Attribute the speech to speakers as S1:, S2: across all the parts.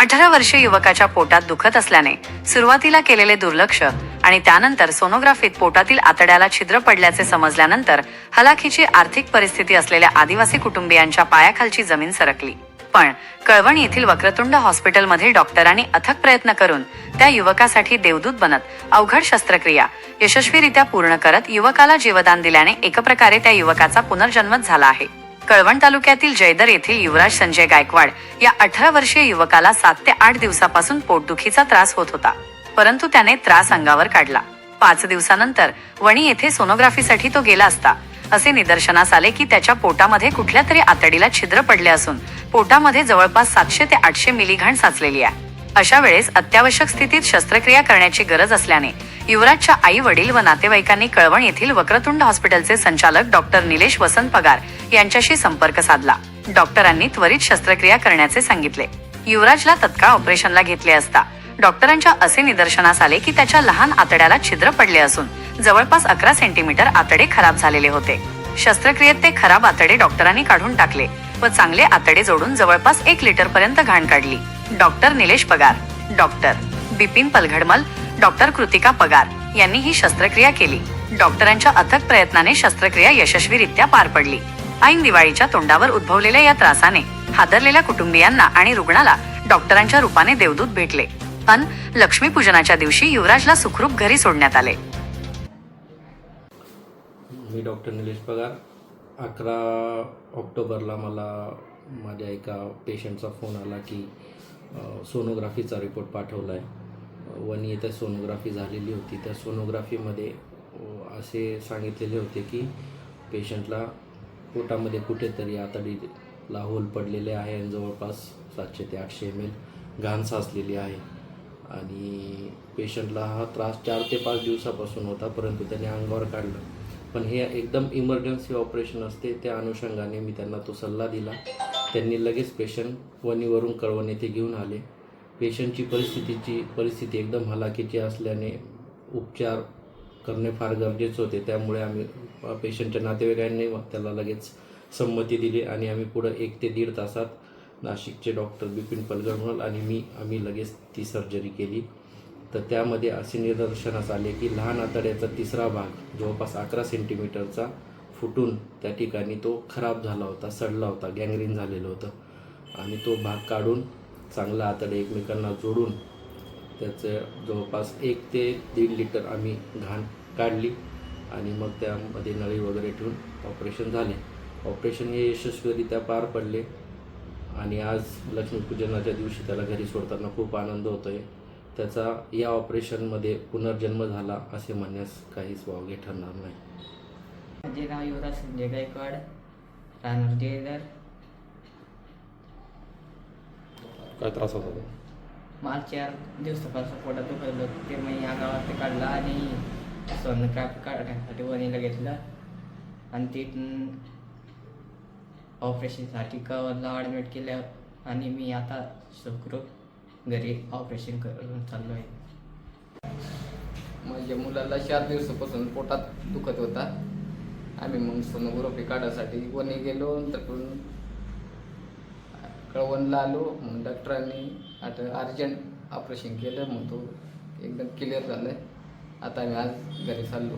S1: अठरा वर्षीय युवकाच्या पोटात दुखत असल्याने सुरुवातीला केलेले दुर्लक्ष आणि त्यानंतर सोनोग्राफीत पोटातील आतड्याला छिद्र पडल्याचे समजल्यानंतर हलाखीची आर्थिक परिस्थिती असलेल्या आदिवासी कुटुंबियांच्या पायाखालची जमीन सरकली. पण कळवण येथील वक्रतुंड हॉस्पिटलमध्ये डॉक्टरांनी अथक प्रयत्न करून त्या युवकासाठी देवदूत बनत अवघड शस्त्रक्रिया यशस्वीरित्या पूर्ण करत युवकाला जीवदान दिल्याने एक प्रकारे त्या युवकाचा पुनर्जन्मच झाला आहे. कळवण तालुक्यातील जयदर येथील युवराज संजय गायकवाड या अठरा वर्षीय युवकाला सात ते आठ दिवसापासून पोटदुखीचा त्रास होत होता. परंतु त्याने त्रास अंगावर काढला. पाच दिवसानंतर वणी येथे सोनोग्राफीसाठी तो गेला असता. असे निदर्शनास आले की त्याच्या पोटामध्ये कुठल्या तरी आतडीला छिद्र पडले असून पोटामध्ये जवळपास सातशे ते आठशे मिली घाण साचलेली आहे. अशा वेळेस अत्यावश्यक स्थितीत शस्त्रक्रिया करण्याची गरज असल्याने युवराजच्या आई वडील व नातेवाईकांनी कळवण येथील वक्रतुंड हॉस्पिटलचे संचालक डॉक्टर निलेश वसंत पगार यांच्याशी संपर्क साधला. डॉक्टरांनी त्वरित शस्त्रक्रिया करण्याचे सांगितले. युवराजला तत्काळ ऑपरेशनला घेतले असता डॉक्टरांच्या असे निदर्शनास आले की त्याच्या लहान आतड्याला छिद्र पडले असून जवळपास अकरा सेंटीमीटर आतडे खराब झालेले होते. शस्त्रक्रियेत ते खराब आतडे डॉक्टरांनी काढून टाकले व चांगले आतडे जोडून जवळपास एक लिटर पर्यंत घाण काढली. Doctor Nilesh Pagar doctor Bipin Palghadmal doctor Krutika Pagar यांनी ही शस्त्रक्रिया केली. डॉक्टरांच्या अथक प्रयत्नाने शस्त्रक्रिया यशस्वीरित्या पार पडली. ऐन दिवाळीच्या तोंडावर उद्भवलेल्या या त्रासाने हादरलेल्या कुटुंबियांना आणि रुग्णाला डॉक्टरांच्या रूपाने देवदूत भेटले. अन लक्ष्मीपूजनाच्या दिवशी युवराजला सुखरूप घरी सोडण्यात आले.
S2: मी डॉक्टर निलेश पगार. अकरा ऑक्टोबरला मला माझ्या एका पेशंटचा फोन आला की सोनोग्राफीचा रिपोर्ट पाठवला आहे वनी येथे सोनोग्राफी झालेली होती. त्या सोनोग्राफीमध्ये असे सांगितलेले होते की पेशंटला पोटामध्ये कुठेतरी आतडीला होल पडलेले आहे आणि जवळपास सातशे ते आठशे एम एल घाण साचलेली आहे. आणि पेशंटला हा त्रास चार ते पाच दिवसापासून होता परंतु त्याने अंगावर काढलं. पण हे एकदम इमर्जन्सी ऑपरेशन असते त्या अनुषंगाने मी त्यांना तो सल्ला दिला. त्यांनी लगेच पेशंट वणीवरून कळवण येथे घेऊन आले. पेशंटची परिस्थितीची परिस्थिती एकदम हलाखीची असल्याने उपचार करणे फार गरजेचे होते. त्यामुळे आम्ही पेशंटच्या नातेवाईकांनी त्याला लगेच संमती दिली आणि आम्ही पुढं एक ते दीड तासात नाशिकचे डॉक्टर बिपिन पलगडमल आणि मी आम्ही लगेच ती सर्जरी केली. तर त्यामध्ये असे निदर्शनास आले की लहान आतड्याचा तिसरा भाग जवळपास अकरा सेंटीमीटरचा फुटून त्या ठिकाणी तो खराब झाला होता सडला होता गँग्रीन झालेलं होतं. आणि तो भाग काढून चांगला आतडे एकमेकांना जोडून त्याचं जवळपास एक ते दीड लिटर आम्ही घाण काढली आणि मग त्यामध्ये नळी वगैरे ठेवून ऑपरेशन झाले. ऑपरेशन हे यशस्वीरित्या पार पडले आणि आज लक्ष्मीपूजनाच्या दिवशी त्याला घरी सोडताना खूप आनंद होतो आहे त्याचा या ऑपरेशनमध्ये पुनर्जन्म झाला असे म्हणण्यास काहीच वावगे ठरणार नाही.
S3: माझे नाव युवराज संजय गायकवाड राहणार जयदर
S2: काय त्रास होता
S3: मला चार दिवसापासून पोटात दुखत होतं ते मी या गावात ते काढला आणि सोनोग्राफी काढण्यासाठी वणीला घेतलं. आणि तिथून ऑपरेशनसाठी कवरला ॲडमिट केलं. आणि मी आता सुखरूप घरी ऑपरेशन करून चाललो आहे
S4: माझ्या मुलाला चार दिवसापासून पोटात दुखत होता. आम्ही मग सोनोग्राफी काढायसाठी वणी गेलो. नंतर कळवणला आलो म्हणून डॉक्टरांनी आता अर्जंट ऑपरेशन केलं मग तो एकदम क्लिअर झालं आता आम्ही आज घरी चाललो.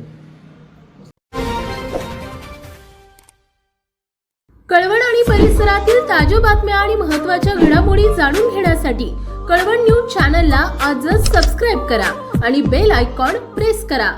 S5: कळवण आणि परिसरातील ताज्या बातम्या आणि महत्त्वाच्या घडामोडी जाणून घेण्यासाठी कळवण न्यूज चॅनलला आजच सबस्क्राईब करा आणि बेल आयकॉन प्रेस करा.